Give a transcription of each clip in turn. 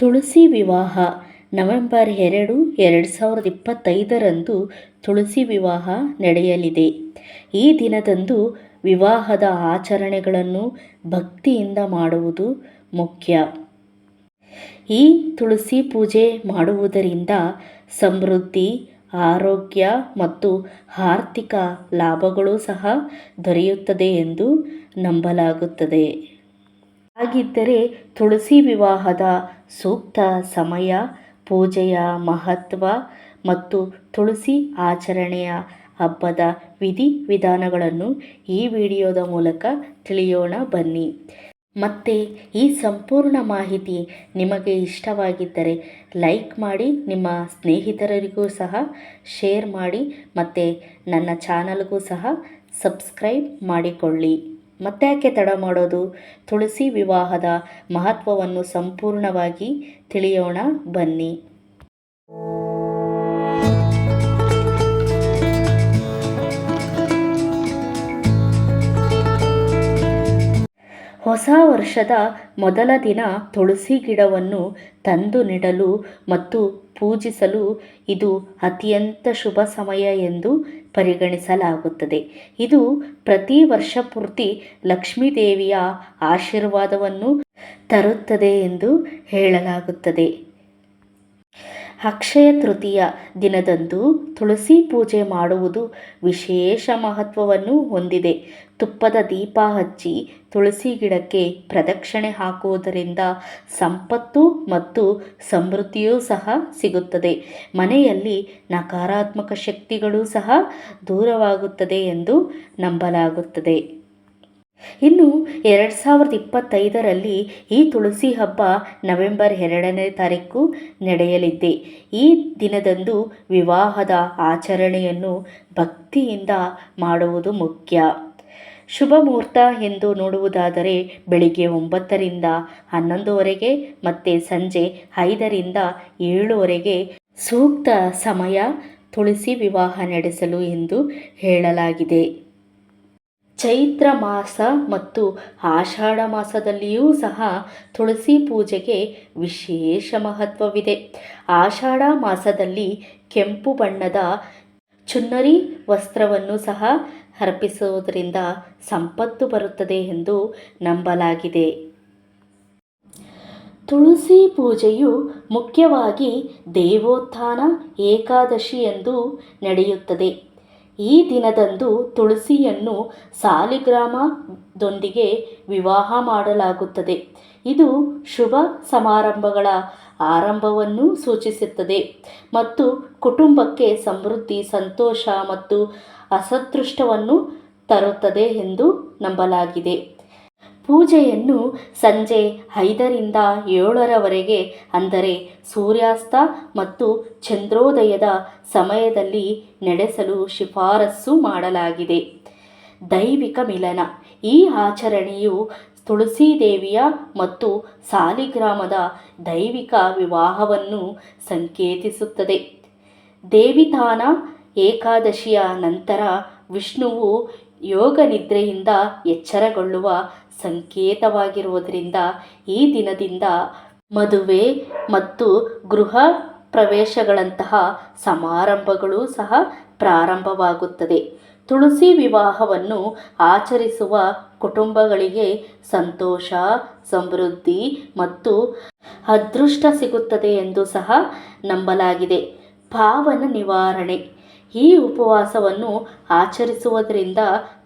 ತುಳಸಿ ವಿವಾಹ ನವೆಂಬರ್ ಎರಡು ಎರಡು ಸಾವಿರದ ಇಪ್ಪತ್ತೈದರಂದು ತುಳಸಿ ವಿವಾಹ ನಡೆಯಲಿದೆ. ಈ ದಿನದಂದು ವಿವಾಹದ ಆಚರಣೆಗಳನ್ನು ಭಕ್ತಿಯಿಂದ ಮಾಡುವುದು ಮುಖ್ಯ. ಈ ತುಳಸಿ ಪೂಜೆ ಮಾಡುವುದರಿಂದ ಸಮೃದ್ಧಿ, ಆರೋಗ್ಯ ಮತ್ತು ಆರ್ಥಿಕ ಲಾಭಗಳು ಸಹ ದೊರೆಯುತ್ತದೆ ಎಂದು ನಂಬಲಾಗುತ್ತದೆ. ಹಾಗಿದ್ದರೆ ತುಳಸಿ ವಿವಾಹದ ಸೂಕ್ತ ಸಮಯ, ಪೂಜೆಯ ಮಹತ್ವ ಮತ್ತು ತುಳಸಿ ಆಚರಣೆಯ ಹಬ್ಬದ ವಿಧಿ ವಿಧಾನಗಳನ್ನು ಈ ವಿಡಿಯೋದ ಮೂಲಕ ತಿಳಿಯೋಣ ಬನ್ನಿ. ಮತ್ತೆ ಈ ಸಂಪೂರ್ಣ ಮಾಹಿತಿ ನಿಮಗೆ ಇಷ್ಟವಾಗಿದ್ದರೆ ಲೈಕ್ ಮಾಡಿ, ನಿಮ್ಮ ಸ್ನೇಹಿತರಿಗೂ ಸಹ ಶೇರ್ ಮಾಡಿ, ಮತ್ತು ನನ್ನ ಚಾನಲ್ಗೂ ಸಹ ಸಬ್ಸ್ಕ್ರೈಬ್ ಮಾಡಿಕೊಳ್ಳಿ. ಮತ್ತ್ಯಾಕೆ ತಡ ಮಾಡೋದು? ತುಳಸಿ ವಿವಾಹದ ಮಹತ್ವವನ್ನು ಸಂಪೂರ್ಣವಾಗಿ ತಿಳಿಯೋಣ ಬನ್ನಿ. ಹೊಸ ವರ್ಷದ ಮೊದಲ ದಿನ ತುಳಸಿ ಗಿಡವನ್ನು ತಂದು ನೆಡಲು ಮತ್ತು ಪೂಜಿಸಲು ಇದು ಅತ್ಯಂತ ಶುಭ ಸಮಯ ಎಂದು ಪರಿಗಣಿಸಲಾಗುತ್ತದೆ. ಇದು ಪ್ರತಿ ವರ್ಷ ಪೂರ್ತಿ ಲಕ್ಷ್ಮೀ ದೇವಿಯ ಆಶೀರ್ವಾದವನ್ನು ತರುತ್ತದೆ ಎಂದು ಹೇಳಲಾಗುತ್ತದೆ. ಅಕ್ಷಯ ತೃತೀಯ ದಿನದಂದು ತುಳಸಿ ಪೂಜೆ ಮಾಡುವುದು ವಿಶೇಷ ಮಹತ್ವವನ್ನು ಹೊಂದಿದೆ. ತುಪ್ಪದ ದೀಪ ಹಚ್ಚಿ ತುಳಸಿ ಗಿಡಕ್ಕೆ ಪ್ರದಕ್ಷಿಣೆ ಹಾಕುವುದರಿಂದ ಸಂಪತ್ತು ಮತ್ತು ಸಮೃದ್ಧಿಯೂ ಸಹ ಸಿಗುತ್ತದೆ. ಮನೆಯಲ್ಲಿ ನಕಾರಾತ್ಮಕ ಶಕ್ತಿಗಳು ಸಹ ದೂರವಾಗುತ್ತದೆ ಎಂದು ನಂಬಲಾಗುತ್ತದೆ. ಇನ್ನು ಎರಡು ಸಾವಿರದ ಇಪ್ಪತ್ತೈದರಲ್ಲಿ ಈ ತುಳಸಿ ಹಬ್ಬ ನವೆಂಬರ್ ಎರಡನೇ ತಾರೀಕು ನಡೆಯಲಿದೆ. ಈ ದಿನದಂದು ವಿವಾಹದ ಆಚರಣೆಯನ್ನು ಭಕ್ತಿಯಿಂದ ಮಾಡುವುದು ಮುಖ್ಯ. ಶುಭ ಮುಹೂರ್ತ ಎಂದು ನೋಡುವುದಾದರೆ ಬೆಳಿಗ್ಗೆ ಒಂಬತ್ತರಿಂದ ಹನ್ನೊಂದುವರೆಗೆ ಮತ್ತು ಸಂಜೆ ಐದರಿಂದ ಏಳುವರೆಗೆ ಸೂಕ್ತ ಸಮಯ ತುಳಸಿ ವಿವಾಹ ನಡೆಸಲು ಎಂದು ಹೇಳಲಾಗಿದೆ. ಚೈತ್ರ ಮಾಸ ಮತ್ತು ಆಷಾಢ ಮಾಸದಲ್ಲಿಯೂ ಸಹ ತುಳಸಿ ಪೂಜೆಗೆ ವಿಶೇಷ ಮಹತ್ವವಿದೆ. ಆಷಾಢ ಮಾಸದಲ್ಲಿ ಕೆಂಪು ಬಣ್ಣದ ಚುನ್ನರಿ ವಸ್ತ್ರವನ್ನು ಸಹ ಅರ್ಪಿಸುವುದರಿಂದ ಸಂಪತ್ತು ಬರುತ್ತದೆ ಎಂದು ನಂಬಲಾಗಿದೆ. ತುಳಸಿ ಪೂಜೆಯು ಮುಖ್ಯವಾಗಿ ದೇವೋತ್ಥಾನ ಏಕಾದಶಿ ಎಂದು ನಡೆಯುತ್ತದೆ. ಈ ದಿನದಂದು ತುಳಸಿಯನ್ನು ಸಾಲಿಗ್ರಾಮದೊಂದಿಗೆ ವಿವಾಹ ಮಾಡಲಾಗುತ್ತದೆ. ಇದು ಶುಭ ಸಮಾರಂಭಗಳ ಆರಂಭವನ್ನು ಸೂಚಿಸುತ್ತದೆ ಮತ್ತು ಕುಟುಂಬಕ್ಕೆ ಸಮೃದ್ಧಿ, ಸಂತೋಷ ಮತ್ತು ಅಸದೃಷ್ಟವನ್ನು ತರುತ್ತದೆ ಎಂದು ನಂಬಲಾಗಿದೆ. ಪೂಜೆಯನ್ನು ಸಂಜೆ ಐದರಿಂದ ಏಳರವರೆಗೆ, ಅಂದರೆ ಸೂರ್ಯಾಸ್ತ ಮತ್ತು ಚಂದ್ರೋದಯದ ಸಮಯದಲ್ಲಿ ನಡೆಸಲು ಶಿಫಾರಸ್ಸು ಮಾಡಲಾಗಿದೆ. ದೈವಿಕ ಮಿಲನ. ಈ ಆಚರಣೆಯು ತುಳಸಿ ದೇವಿಯ ಮತ್ತು ಸಾಲಿಗ್ರಾಮದ ದೈವಿಕ ವಿವಾಹವನ್ನು ಸಂಕೇತಿಸುತ್ತದೆ. ದೇವಿತಾನ ಏಕಾದಶಿಯ ನಂತರ ವಿಷ್ಣುವು ಯೋಗ ನಿದ್ರೆಯಿಂದ ಎಚ್ಚರಗೊಳ್ಳುವ ಸಂಕೇತವಾಗಿರುವುದರಿಂದ ಈ ದಿನದಿಂದ ಮದುವೆ ಮತ್ತು ಗೃಹ ಪ್ರವೇಶಗಳಂತಹ ಸಮಾರಂಭಗಳು ಸಹ ಪ್ರಾರಂಭವಾಗುತ್ತದೆ. ತುಳಸಿ ವಿವಾಹವನ್ನು ಆಚರಿಸುವ ಕುಟುಂಬಗಳಿಗೆ ಸಂತೋಷ, ಸಮೃದ್ಧಿ ಮತ್ತು ಅದೃಷ್ಟ ಸಿಗುತ್ತದೆ ಎಂದು ಸಹ ನಂಬಲಾಗಿದೆ. ಪಾವನ ನಿವಾರಣೆ. ಈ ಉಪವಾಸವನ್ನು ಆಚರಿಸುವುದರಿಂದ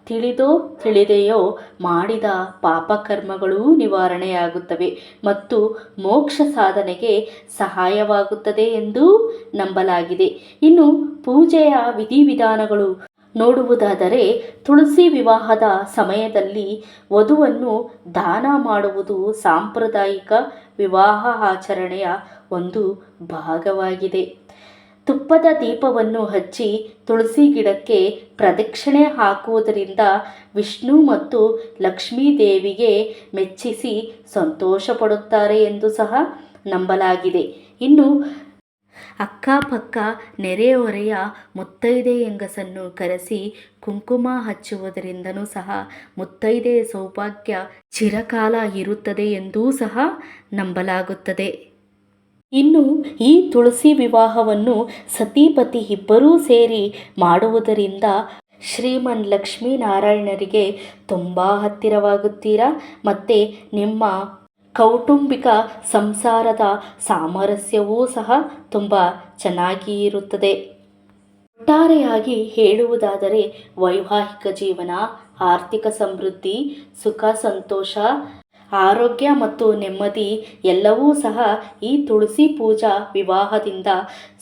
ತಿಳಿದೋ ತಿಳಿದೆಯೋ ಮಾಡಿದ ಪಾಪಕರ್ಮಗಳೂ ನಿವಾರಣೆಯಾಗುತ್ತವೆ ಮತ್ತು ಮೋಕ್ಷ ಸಾಧನೆಗೆ ಸಹಾಯವಾಗುತ್ತದೆ ಎಂದು ನಂಬಲಾಗಿದೆ. ಇನ್ನು ಪೂಜೆಯ ವಿಧಿವಿಧಾನಗಳು ನೋಡುವುದಾದರೆ ತುಳಸಿ ವಿವಾಹದ ಸಮಯದಲ್ಲಿ ವಧುವನ್ನು ದಾನ ಮಾಡುವುದು ಸಾಂಪ್ರದಾಯಿಕ ವಿವಾಹ ಆಚರಣೆಯ ಒಂದು ಭಾಗವಾಗಿದೆ. ತುಪ್ಪದ ದೀಪವನ್ನು ಹಚ್ಚಿ ತುಳಸಿ ಗಿಡಕ್ಕೆ ಪ್ರದಕ್ಷಿಣೆ ಹಾಕುವುದರಿಂದ ವಿಷ್ಣು ಮತ್ತು ಲಕ್ಷ್ಮೀ ದೇವಿಗೆ ಮೆಚ್ಚಿಸಿ ಸಂತೋಷ ಪಡುತ್ತಾರೆ ಎಂದು ಸಹ ನಂಬಲಾಗಿದೆ. ಇನ್ನು ಅಕ್ಕಪಕ್ಕ ನೆರೆಹೊರೆಯ ಮುತ್ತೈದೆ ಹೆಂಗಸನ್ನು ಕರೆಸಿ ಕುಂಕುಮ ಹಚ್ಚುವುದರಿಂದನೂ ಸಹ ಮುತ್ತೈದೆ ಸೌಭಾಗ್ಯ ಚಿರಕಾಲ ಇರುತ್ತದೆ ಎಂದೂ ಸಹ ನಂಬಲಾಗುತ್ತದೆ. ಇನ್ನು ಈ ತುಳಸಿ ವಿವಾಹವನ್ನು ಸತಿಪತಿ ಇಬ್ಬರೂ ಸೇರಿ ಮಾಡುವುದರಿಂದ ಶ್ರೀಮನ್ ಲಕ್ಷ್ಮೀನಾರಾಯಣರಿಗೆ ತುಂಬ ಹತ್ತಿರವಾಗುತ್ತೀರಾ? ಮತ್ತು ನಿಮ್ಮ ಕೌಟುಂಬಿಕ ಸಂಸಾರದ ಸಾಮರಸ್ಯವೂ ಸಹ ತುಂಬ ಚೆನ್ನಾಗಿ ಇರುತ್ತದೆ. ಒಟ್ಟಾರೆಯಾಗಿ ಹೇಳುವುದಾದರೆ, ವೈವಾಹಿಕ ಜೀವನ, ಆರ್ಥಿಕ ಸಮೃದ್ಧಿ, ಸುಖ, ಸಂತೋಷ ಆರೋಗ್ಯ ಮತ್ತು ನೆಮ್ಮದಿ ಎಲ್ಲವೂ ಸಹ ಈ ತುಳಸಿ ಪೂಜಾ ವಿವಾಹದಿಂದ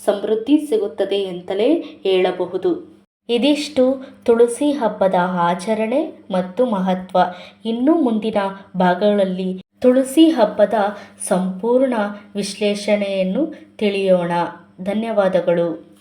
ಸಮೃದ್ಧಿ ಸಿಗುತ್ತದೆ ಅಂತಲೇ ಹೇಳಬಹುದು. ಇದಿಷ್ಟು ತುಳಸಿ ಹಬ್ಬದ ಆಚರಣೆ ಮತ್ತು ಮಹತ್ವ. ಇನ್ನು ಮುಂದಿನ ಭಾಗಗಳಲ್ಲಿ ತುಳಸಿ ಹಬ್ಬದ ಸಂಪೂರ್ಣ ವಿಶ್ಲೇಷಣೆಯನ್ನು ತಿಳಿಯೋಣ. ಧನ್ಯವಾದಗಳು.